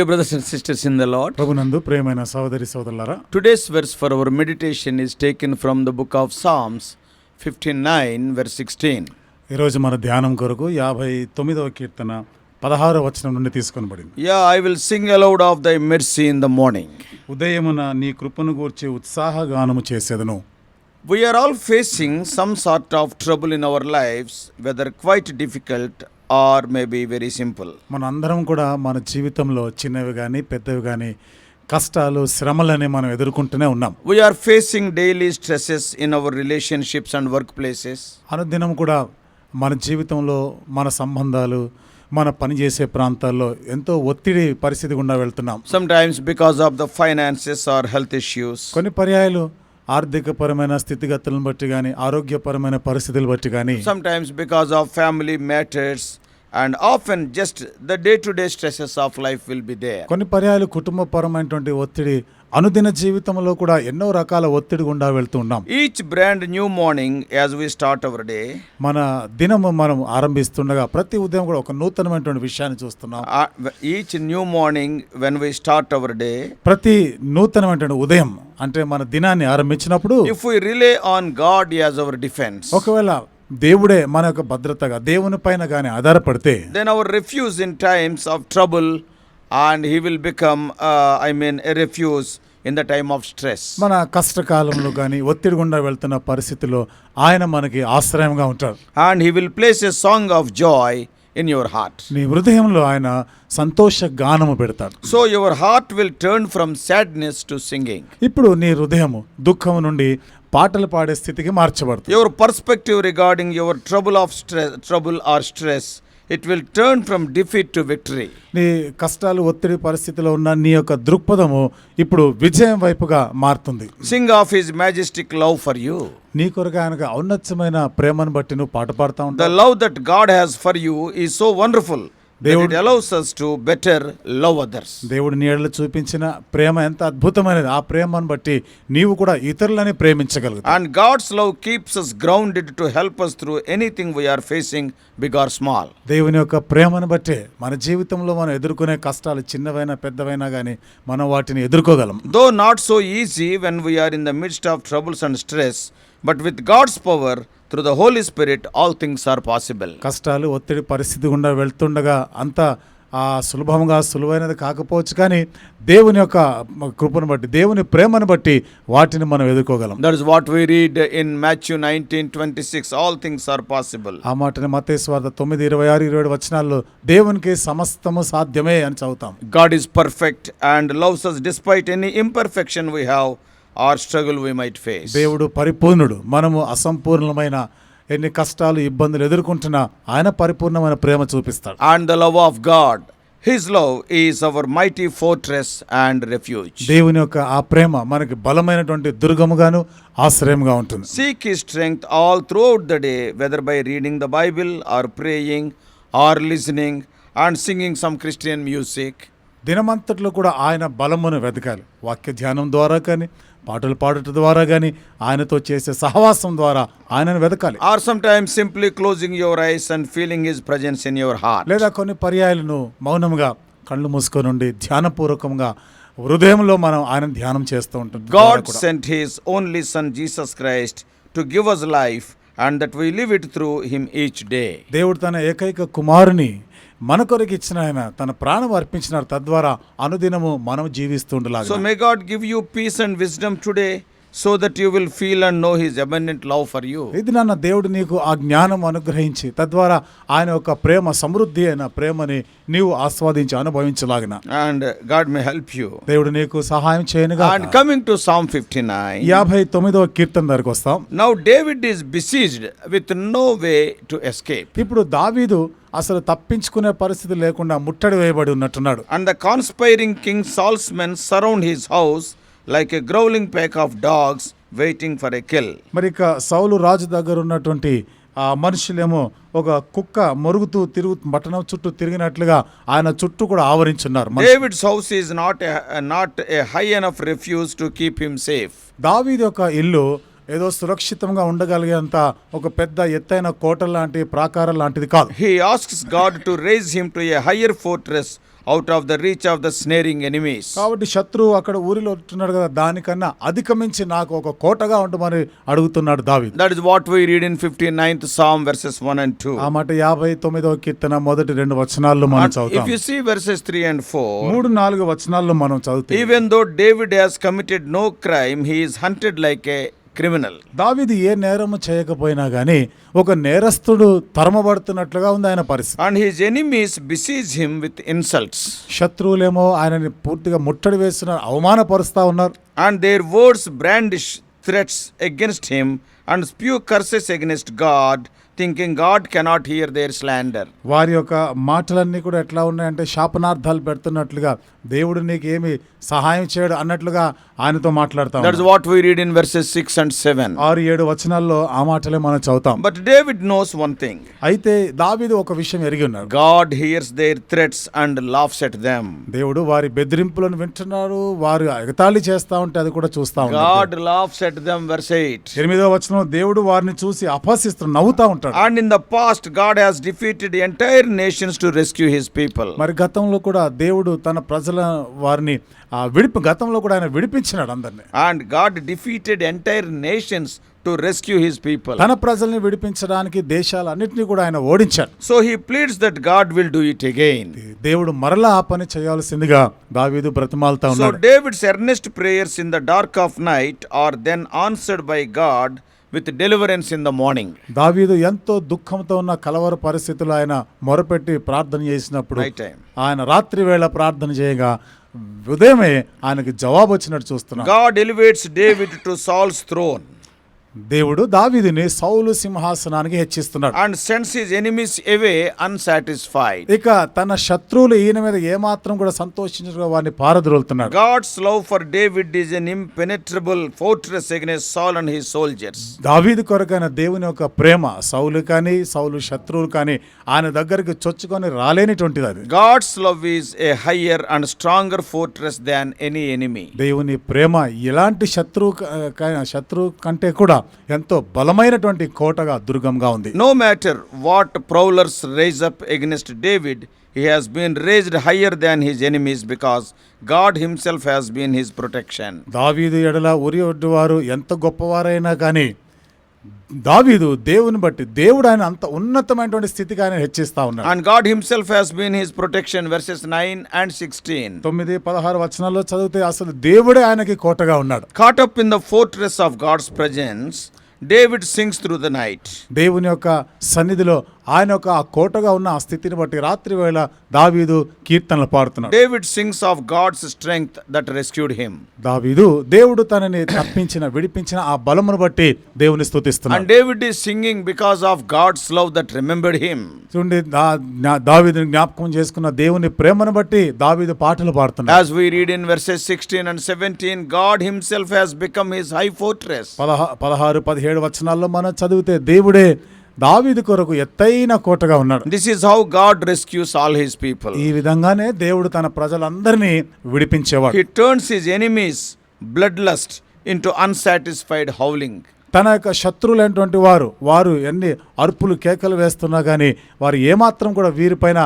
Dear brothers and sisters in the Lord ప్రభునందు ప్రేమైన సోదరి సోదరులారా today's verse for our meditation is taken from the book of Psalms fifty nine verse sixteen రోజు మన ధ్యానం కొరకు యాభై తొమ్మిదవ కీర్తన పదహారవ వచనం నుండి తీసుకొనబడింది. Yea I will sing aloud of thy mercy in the morning ఉదయమున నీ కృపను గూర్చి ఉత్సాహగానము we are all facing some sort of trouble in our lives whether quite difficult or may be very simple. మనందరం కూడా మన జీవితంలో చిన్నవి కానీ పెద్దవి కానీ కష్టాలు శ్రమలని మనం ఎదుర్కొంటూనే ఉన్నాం. We are facing daily stresses in our relationships and work places అనుదినం కూడా మన జీవితంలో మన సంబంధాలు మన పని చేసే ప్రాంతాల్లో ఎంతో ఒత్తిడి పరిస్థితి గుండా వెళ్తున్నాం. Sometimes because of the finances or health issues కొన్ని పర్యాయాలు ఆర్థికపరమైన స్థితిగతులను బట్టి కానీ ఆరోగ్యపరమైన పరిస్థితులు బట్టి కానీ sometimes because of family matters and of often just the day to day stresses of life will be there కొన్ని పర్యాలు కుటుంబపరమైనటువంటి ఒత్తిడి అనుదిన జీవితంలో కూడా ఎన్నో రకాల ఒత్తిడి గుండా వెళ్తూ each brand new morning as we start our day మన దినము మనం ఆరంభిస్తుండగా ప్రతి ఉదయం కూడా ఒక నూతనమైనటువంటి విషయాన్ని చూస్తున్నాం. Each new morning when we start our day ప్రతి నూతనమైనటువంటి ఉదయం అంటే మన దినాన్ని ఆరంభించినప్పుడు if you rely on God as our defense ఒకవేళ దేవుడే మన యొక్క భద్రతగా దేవుని పైన కానీ ఆధారపడితే then our refuge in times of trouble and he will become I mean refuge in the time of stress మన కష్టకాలంలో కానీ ఒత్తిడి గుండా వెళ్తున్న పరిస్థితిలో ఆయన మనకి ఆశ్రయంగా ఉంటారు. And he will place a song of joy in your heart నీ హృదయంలో ఆయన సంతోష గానము పెడతాడు So your heart will turn from sadness to singing. ఇప్పుడు నీ హృదయము దుఃఖం నుండి పాటలు పాడే స్థితికి మార్చబడుతుంది Your perspective regarding your trouble of stress, trouble or stress, it will turn from defeat to victory నీ కష్టాలు ఒత్తిడి పరిస్థితిలో ఉన్న నీ యొక్క దృక్పథము ఇప్పుడు విజయం వైపుగా మారుతుంది. Sing of his majestic love for you నీ కొరకు ఆయన ఔన్నత్యమైన ప్రేమను బట్టి నువ్వు పాట పాడుతూ ఉంటావు. The love that God has for you ఈ సో వండర్ఫుల్ దేవుడు allows us to better love others దేవుడు నీళ్ళు చూపించిన ప్రేమ ఎంత అద్భుతమైనది. ఆ ప్రేమను బట్టి నీవు కూడా ఇతరులని ప్రేమించగలదు and God's love keeps us grounded to help us through anything we are facing big or small దేవుని యొక్క ప్రేమను బట్టి మన జీవితంలో మనం ఎదుర్కొనే కష్టాలు చిన్నవైనా పెద్దవైనా కానీ మనం వాటిని ఎదుర్కోగలం. Though not so easy when we are in the midst of troubles and stress but with God's power through the Holy Spirit all things are possible కష్టాలు ఒత్తిడి పరిస్థితి గుండా వెళ్తుండగా అంత సులభంగా సులువైనది కాకపోవచ్చు కానీ దేవుని యొక్క కృపను బట్టి దేవుని ప్రేమను బట్టి వాటిని మనం ఎదుర్కోగలం. That is what we read in Matthew nineteen twenty six all things are possible ఆ మాటని మతే స్వార్థ తొమ్మిది ఇరవై ఆరు ఇరవై ఏడు వచనాల్లో దేవునికి సమస్తము సాధ్యమే అని చదువుతాం. God is perfect and loves despite any imperfection we have or struggle we might face దేవుడు పరిపూర్ణుడు. మనము అసంపూర్ణమైన ఎన్ని కష్టాలు ఇబ్బందులు ఎదుర్కొంటున్నా ఆయన పరిపూర్ణమైన ప్రేమ చూపిస్తాడు. And the love of God his love is our mighty fortress and refuge దేవుని యొక్క ఆ ప్రేమ మనకి బలమైనటువంటి దుర్గముగాను ఆశ్రయముగా ఉంటుంది. Seek his strength all through the day whether by reading the Bible or praying or listening and singing some Christian music దినమంతట్లో కూడా ఆయన బలమును వెతకాలి వాక్య ధ్యానం ద్వారా కానీ పాటలు పాడటం ద్వారా కానీ ఆయనతో చేసే సహవాసం ద్వారా ఆయనను వెతకాలి or some time simply closing your eyes and feeling his presence in your heart లేదా కొన్ని పర్యాయాలను మౌనంగా కళ్ళు మూసుకొని ధ్యానపూర్వకంగా హృదయంలో మనం ఆయన ధ్యానం చేస్తూ ఉంటాం. God sent his only son Jesus Christ to give us life and that we live it through him each day దేవుడు తన ఏకైక కుమారుని మన కొరకు ఇచ్చిన ఆయన తన ప్రాణం అర్పించినారు తద్వారా అనుదినము మనం So so may God give you peace and wisdom today so that you will feel and know his eminent love for you ఇది నాన్న దేవుడు నీకు ఆ జ్ఞానం అనుగ్రహించి తద్వారా ఆయన యొక్క ప్రేమ సమృద్ధి అయిన ప్రేమని నీవు ఆస్వాదించి అనుభవించలాగిన. And God may help you దేవుడు నీకు సహాయం చేయను and coming to Psalm fifty nine యాభై తొమ్మిదవ కీర్తన దగ్గరకు వస్తాం. Now David is besieged with no way to escape ఇప్పుడు దావీదు అసలు తప్పించుకునే పరిస్థితి లేకుండా ముట్టడి వేయబడి ఉన్నట్టున్నాడు. And the conspiring king Saul's men surround his house like a growling pack of dogs waiting for a kill మరి ఇక సౌలు రాజు దగ్గర ఉన్నటువంటి ఆ మనుషులేమో ఒక కుక్క మరుగుతూ తిరుగు మటనం చుట్టూ తిరిగినట్లుగా ఆయన చుట్టూ కూడా ఆవరించున్నారు. David house is not not a high enough refuge to keep him safe దావీది ఒక ఇల్లు ఏదో సురక్షితంగా ఉండగలిగేంత ఒక పెద్ద ఎత్తైన కోట లాంటి ప్రాకారం లాంటిది కాదు. He asks God to raise him to a higher fortress out of the reach of the snarling enemies కాబట్టి శత్రువు అక్కడ ఊరిలో ఉంటున్నాడు కదా దానికన్నా అధికమించి నాకు ఒక కోటగా ఉంటుమని అడుగుతున్నాడు దావి that is what we read in fifty ninth song verses one and two ఆ మాట యాభై తొమ్మిదవ కీర్తన మొదటి రెండు వచనాలు మనం చదువుతాం. If you see verses three and four మూడు నాలుగు వచనాల్లో మనం చదువుతాం. Even though David has committed no crime he is hunted like a criminal దావిది ఏ నేరము చేయకపోయినా కానీ ఒక నేరస్తుడు తరమబడుతున్నట్లుగా ఉంది ఆయన పరిస్థితి. And his enemies besiege him with insults శత్రువులేమో ఆయనని పూర్తిగా ముట్టడి వేస్తున్నారు అవమానపరుస్తా ఉన్నారు. And their words brandish threats against him and spew curses against God thinking God cannot hear their slander వారి యొక్క మాటలన్నీ కూడా ఎట్లా ఉన్నాయంటే శాపనార్థాలు పెడుతున్నట్లుగా దేవుడు నీకు ఏమి సహాయం చేయడు అన్నట్లుగా ఆయనతో మాట్లాడతాం that's what we read in verses 6 and 7 ఆరు ఏడు వచనాల్లో ఆ మాటలే మనం చదువుతాం. But David knows one thing అయితే దావీదు ఒక విషయం ఎరిగి ఉన్నాడు. God hears their threats and laughs at them దేవుడు వారి బెదిరింపులను వింటున్నారు వారు ఎగతాళి చేస్తా ఉంటే అది కూడా చూస్తాం God laughs at them verse 8 8వ వచనం దేవుడు వారిని చూసి అపహసిస్తూ నవ్వుతా ఉంటాడు And in the past, God has defeated entire nations to rescue his people. మరి గతంలో కూడా దేవుడు తన ప్రజల వారిని ఆ విడిపి గతంలో కూడా ఆయన విడిపించినాడు అందరిని And God defeated entire nations to rescue his people. తన ప్రజల్ని విడిపించడానికి దేశాలన్నింటినీ కూడా ఆయన ఓడించాడు So he pleads that God will do it again. దేవుడు మరలా ఆ పని చేయాల్సిందిగా దావీదు బ్రతిమాలుతా So ఉన్నాడు David's earnest prayers in the dark of night are then answered by God with deliverance in the morning. దావీదు ఎంతో దుఃఖంతో ఉన్న కలవర పరిస్థితులు ఆయన మొరపెట్టి ప్రార్థన చేసినప్పుడు. ఆయన రాత్రి వేళ ప్రార్థన చేయగా ఉదయమే ఆయనకి జవాబు వచ్చినట్టు చూస్తున్నాం God elevates David to Saul's throne దేవుడు దావీదిని సౌలు సింహాసనానికి హెచ్చిస్తున్నాడు. And sends his enemies away unsatisfied ఇక తన శత్రువులు ఈయన మీద ఏ మాత్రం కూడా సంతోషించడం వారిని పారద్రోలుతున్నాడు. God's love for David is an impenetrable fortress against Saul and his soldiers దావీదు కొరకైన దేవుని యొక్క ప్రేమ సౌలు కానీ సౌలు శత్రువులు కానీ ఆయన దగ్గరికి చొచ్చుకొని రాలేనిటువంటిది అది. God's love is a higher and stronger fortress than any enemy దేవుని ప్రేమ ఇలాంటి శత్రువు శత్రువు కంటే కూడా ఎంతో బలమైనటువంటి కోటగా దుర్గంగా ఉంది. No matter what prowlers rage up against David he has been raised higher than his enemies because God himself has been his protection దావీది ఎడల ఉరి ఒడ్డు వారు ఎంత గొప్పవారైనా కానీ దావీదు దేవుని బట్టి దేవుడు ఆయన అంత ఉన్నతమైనటువంటి స్థితికి ఆయన హెచ్చిస్తా ఉన్నాడు. And God himself has been his protection verses nine and sixteen తొమ్మిది పదహారు వచనాల్లో చదివితే అసలు దేవుడే ఆయనకి కోటగా ఉన్నాడు. Caught up in the fortress of God's presence David sings through the night దేవుని యొక్క సన్నిధిలో ఆయన యొక్క ఆ కోటగా ఉన్న ఆ స్థితిని బట్టి రాత్రి వేళ దావీదు కీర్తనలు పాడుతున్నాడు David sings of God's strength that rescued him. దావీదు దేవుడు తనని తప్పించిన విడిపించిన ఆ బలమును బట్టి దేవుని స్తుతిస్తున్నాడు David is singing because of God's love that remembered him. చూడండి దా- జ్ఞా- దావీదుని జ్ఞాపకం చేసుకున్న దేవుని ప్రేమను బట్టి దావీదు పాటలు పాడుతున్నాడు As we read in verses 16 and 17, God himself has become his high fortress. పదహా పదహారు పదిహేడు వచనాల్లో మనం చదివితే దేవుడే దావీదు కొరకు ఎత్తైన కోటగా ఉన్నాడు. This is how God rescues all his people ఈ విధంగానే దేవుడు తన ప్రజలందరినీ విడిపించేవాడు. He turns his enemies blood lust into unsatisfied howling తన యొక్క శత్రువులైనటువంటి వారు వారు ఎన్ని అరుపులు కేకలు వేస్తున్నా కానీ వారు ఏమాత్రం కూడా వీరిపైన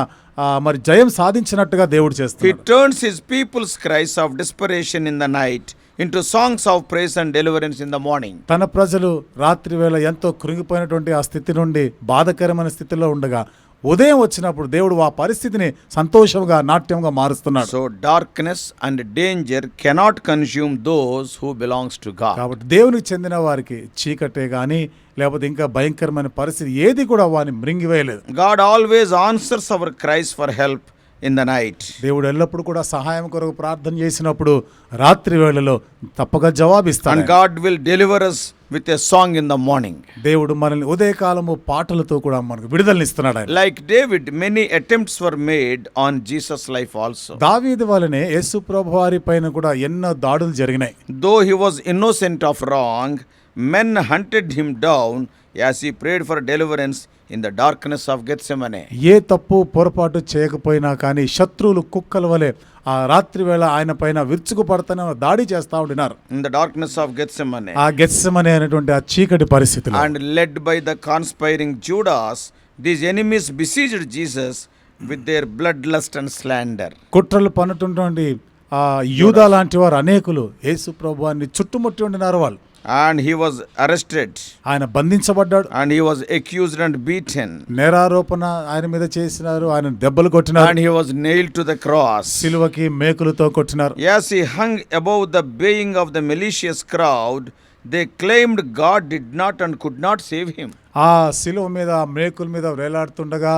మరి జయం సాధించినట్టుగా దేవుడు చేస్తారు he turns his people's cries of desperation in the night into songs of praise and deliverance in the morning. తన ప్రజలు రాత్రి వేళ ఎంతో కృంగిపోయినటువంటి ఆ స్థితి నుండి బాధకరమైన స్థితిలో ఉండగా ఉదయం వచ్చినప్పుడు దేవుడు ఆ పరిస్థితిని సంతోషంగా నాట్యంగా మారుస్తున్నాడు So darkness and danger cannot consume those who belongs to God. కాబట్టి దేవునికి చెందిన వారికి చీకటే కానీ లేకపోతే ఇంకా భయంకరమైన పరిస్థితి ఏది కూడా వారిని మృంగివేయలేదు God always answers our cries for help in the night దేవుడు ఎల్లప్పుడూ కూడా సహాయం కొరకు ప్రార్థన చేసినప్పుడు రాత్రి వేళలో తప్పక జవాబిస్తాడు. God will deliver us with a song in the morning దేవుడు మనల్ని ఉదయకాలము పాటలతో కూడా మనకు విడుదలనిస్తున్నాడు like David many attempts were made on Jesus life also దావీది వలనే యేసు ప్రభు వారి పైన కూడా ఎన్నో దాడులు జరిగినాయి. Though he was innocent of wrong men hunted him down as he prayed for deliverance in the darkness of Gethsemane. ఏ తప్పు పొరపాటు చేయకపోయినా కానీ శత్రువులు కుక్కల వలె ఆ రాత్రి వేళ ఆయన పైన విరుచుకు విరుచుకుపడతానే దాడి చేస్తా ఉండినారు. In the darkness of Gethsemane. ఆ గెత్సెమనే అనేటువంటి ఆ చీకటి పరిస్థితి and led by the conspiring Judas these enemies besieged Jesus with their blood lust and slander కుట్రలు పన్నుటువంటి ఆ యూదా లాంటి వారు అనేకులు యేసు ప్రభువాన్ని చుట్టుముట్టి ఉండినారు వాళ్ళు. And he was arrested ఆయన బంధించబడ్డాడు and he was accused and beaten నేరారోపణ ఆయన మీద చేసినారు ఆయన దెబ్బలు కొట్టినారు and he was nailed to the cross. సిలువకి మేకులతో కొట్టినారు As he hung above the baying of the malicious crowd, they claimed God did not and could not save him. ఆ సిలువ మీద మేకుల మీద వేలాడుతుండగా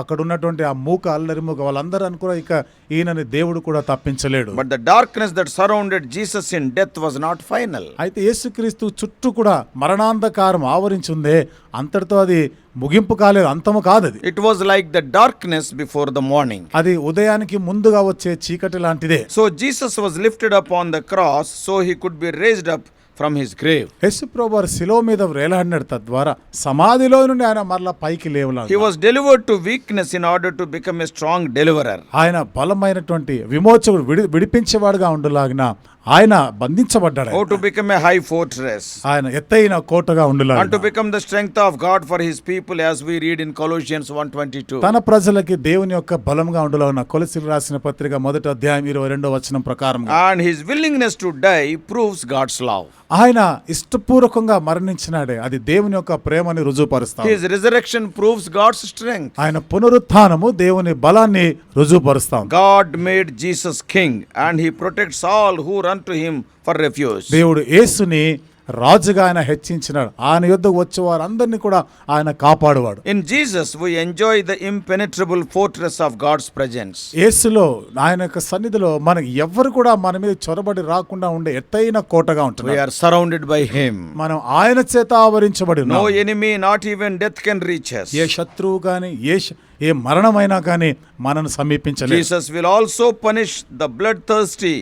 అక్కడ ఉన్నటువంటి ఆ మూక అల్లరి మూక వాళ్ళందరూ అనుకున్న ఇక ఈయనని దేవుడు కూడా తప్పించలేడు. But the darkness that surrounded Jesus in death was not final అయితే యేసుక్రీస్తు చుట్టూ కూడా మరణాంధకారం ఆవరించిందే. అంతటితో అది ముగింపు కాలేదు అంతము కాదు అది it was like the darkness before the morning అది ఉదయానికి ముందుగా వచ్చే చీకటి లాంటిదే. So Jesus was lifted up on the cross so he could be raised up from his grave యేసు ప్రభువర్ శిలో మీద వేలాడినట్ తద్వారా సమాధిలో నుండి ఆయన మరల పైకి లేవలా he was delivered to weakness in order to become a strong deliverer ఆయన బలమైనటువంటి విమోచకుడు విడిపించేవాడుగా ఉండలాగిన ఆయన బంధించబడ్డాడు how to become a high fortress ఆయన ఎత్తైన కోటగా ఉండలాగిన. And to become the strength of God for his people as we read in Colossians 122 తన ప్రజలకు దేవుని యొక్క బలంగా ఉండలాగిన కొలసిలు రాసిన పత్రిక మొదటి అధ్యాయం 22వ వచనం ప్రకారం and his willingness to die proves God's love ఆయన ఇష్టపూర్వకంగా మరణించినాడే. అది దేవుని యొక్క ప్రేమని రుజువుపరుస్తాం ప్రూఫ్స్ గాడ్స్ స్ట్రెంగ్ ఆయన పునరుత్నము దేవుని బలాన్ని రుజువుపరుస్తాం. God made Jesus king and he protects all who run to him for refuge దేవుడు యేసుని రాజుగా ఆయన హెచ్చించినాడు. ఆయన యుద్ధ వచ్చే వారు వారందరినీ కూడా ఆయన కాపాడువాడు. In Jesus we enjoy the impenetrable fortress of God's presence యేసులో ఆయన యొక్క సన్నిధిలో మనం ఎవరు కూడా మన మీద చొరబడి రాకుండా ఉండే ఎత్తైన కోటగా ఉంటుంది we are surrounded by him మనం ఆయన చేత ఆవరించబడి no enemy not even death can reach us. ఏ శత్రువు గాని ఏ ఏ మరణమైనా కానీ మనను సమీపించలేదు Jesus will also punish the blood thirsty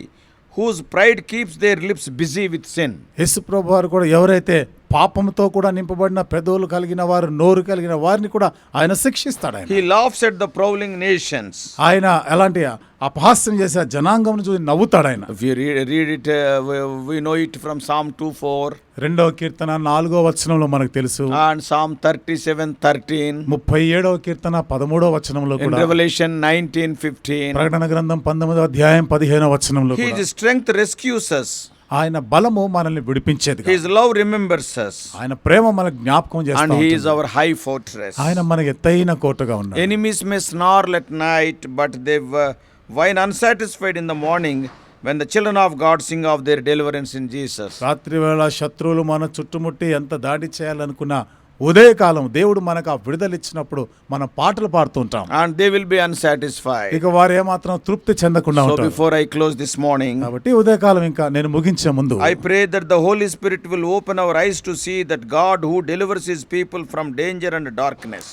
whose pride keeps their lips busy with sin యేసు ప్రభువారు కూడా ఎవరైతే పాపంతో కూడా నింపబడిన పెదవులు కలిగిన వారు నోరు కలిగిన వారిని కూడా ఆయన శిక్షిస్తాడు ఆయన. He laughs at the prowling nations. ఆయన ఎలాంటి అపహాస్యం చేసే జనాంగం చూసి నవ్వుతాడు ఆయన. Uh, we, we know it from Psalm 2 4 రెండవ కీర్తన నాలుగో వచనంలో మనకు తెలుసు. And Psalm 37 13, ముప్పై ఏడవ కీర్తన పదమూడవ వచనంలో కూడా Revelation 19 15. ప్రకటన గ్రంథం పంతొమ్మిదో అధ్యాయం పదిహేనవ వచనంలో strength rescues us, ఆయన బలము మనల్ని విడిపించేది. His love remembers us, ఆయన ప్రేమ మనకు జ్ఞాపకం and చేస్తాడు He is our high fortress. ఆయన మనకి ఎత్తైన కోటగా ఉన్నాడు may snarl at night, but they uh, whine unsatisfied in the morning when the children of God sing of their deliverance in Jesus. రాత్రి వేళ శత్రువులు మన చుట్టుముట్టి ఎంత దాడి చేయాలనుకున్న ఉదయకాలం దేవుడు మనకు ఆ విడుదలిచ్చినప్పుడు మనం పాటలు పాడుతూ ఉంటాం. And they will be unsatisfied ఇక వారు ఏమాత్రం తృప్తి చెందకుండా so I close this morning కాబట్టి ఉదయకాలం ఇంకా నేను ముగించే ముందు I pray that the Holy Spirit will open our eyes to see that God who delivers his people from danger and darkness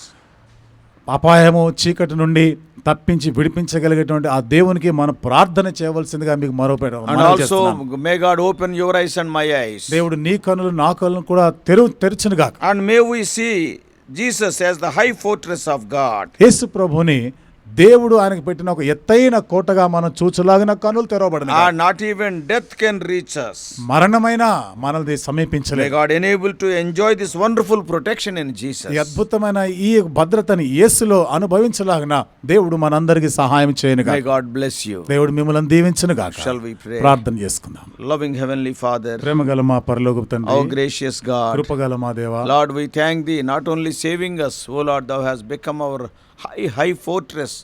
అపాయము చీకటి నుండి తప్పించి విడిపించగలిగేటువంటి ఆ దేవునికి మనం ప్రార్థన చేయవలసిందిగా మీకు మరో పేరు And మనవి also, చేస్తున్నాను. may God open your eyes and my eyes. దేవుడు నీ కనులు నా కనులను కూడా తెరు తెరచును గాక And may we see Jesus as the high fortress of God. యేసు ప్రభుని దేవుడు ఆయనకు పెట్టిన ఒక ఎత్తైన కోటగా మనం చూచలాగిన కనులు తెరవబడిన not even death can reach us మరణమైన మనల్ని సమీపించలే God enable to enjoy this wonderful protection in Jesus ఈ అద్భుతమైన ఈ భద్రతని యేసులో అనుభవించలాగిన దేవుడు మనందరికీ సహాయం చేయను గాక. గాడ్ బ్లెస్ యు దేవుడు మిమ్మల్ని దీవించును గాక. వి ప్రే ప్రార్థన చేసుకుందాం. లవింగ్ హెవెన్లీ ఫాదర్ ప్రేమగల మా పరలోకపు తండ్రి దేవా Lord we thank thee not only saving us O Lord thou has become our high high fortress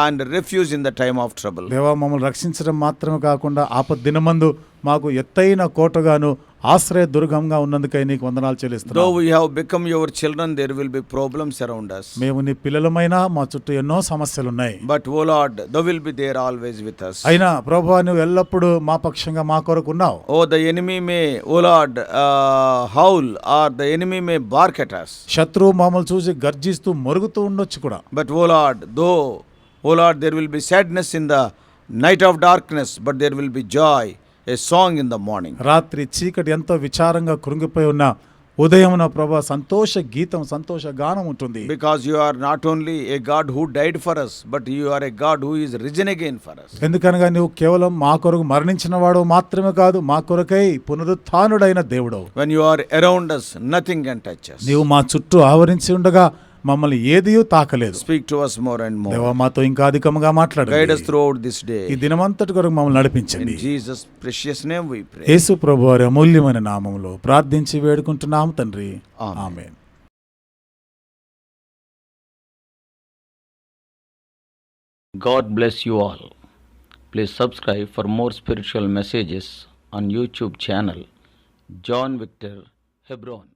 and refuge in the time of trouble దేవా మమ్మల్ని రక్షించడం మాత్రమే కాకుండా ఆపద్దినమందు మాకు ఎత్తైన కోటగాను ఆశ్రయ దుర్గంగా ఉన్నందుకై నీకు వందనాలు చెల్లిస్తున్నా. We have become your children there will be problems around మేము నీ పిల్లలమైనా మా చుట్టూ ఎన్నో సమస్యలు ఉన్నాయి but O Lord the will be there always with us. అయినా ప్రభువా నువ్వు ఎల్లప్పుడూ మా పక్షంగా మా కొరకు ఉన్నావు. O the enemy may O Lord howl or the enemy may bark at us. శత్రు మామలు చూసి గర్జిస్తూ మరుగుతూ ఉండొచ్చు కూడా. But O Lord though O Lord there will be sadness in the night of darkness but there will be joy a song in the morning రాత్రి చీకటి ఎంతో విచారంగా కృంగిపోయి ఉన్న ఉదయమున ప్రభ సంతోష గీతం సంతోష గానం ఉంటుంది. Because you are not only a God who died for us but you are a God who is risen again for us ఎందుకనగా నువ్వు కేవలం మా కొరకు మరణించిన వాడు మాత్రమే కాదు మా కొరకై పునరుత్డైన దేవుడు when you are around us nothing can touch us నీవు మా చుట్టూ ఆవరించి ఉండగా మమ్మల్ని ఏదియో తాకలేదు. Speak to us more and more దేవా మాతో ఇంకా అధికంగా మాట్లాడండి. Guide us through this day ఈ దినమంతటి కొరకు మమ్మల్ని నడిపించండి. Jesus precious name we pray Yesu ప్రభు వారి అమూల్యమైన నామములో ప్రార్థించి వేడుకుంటున్నాం తండ్రి. Amen. God bless you all please subscribe for more messages on YouTube channel John Victor Hebron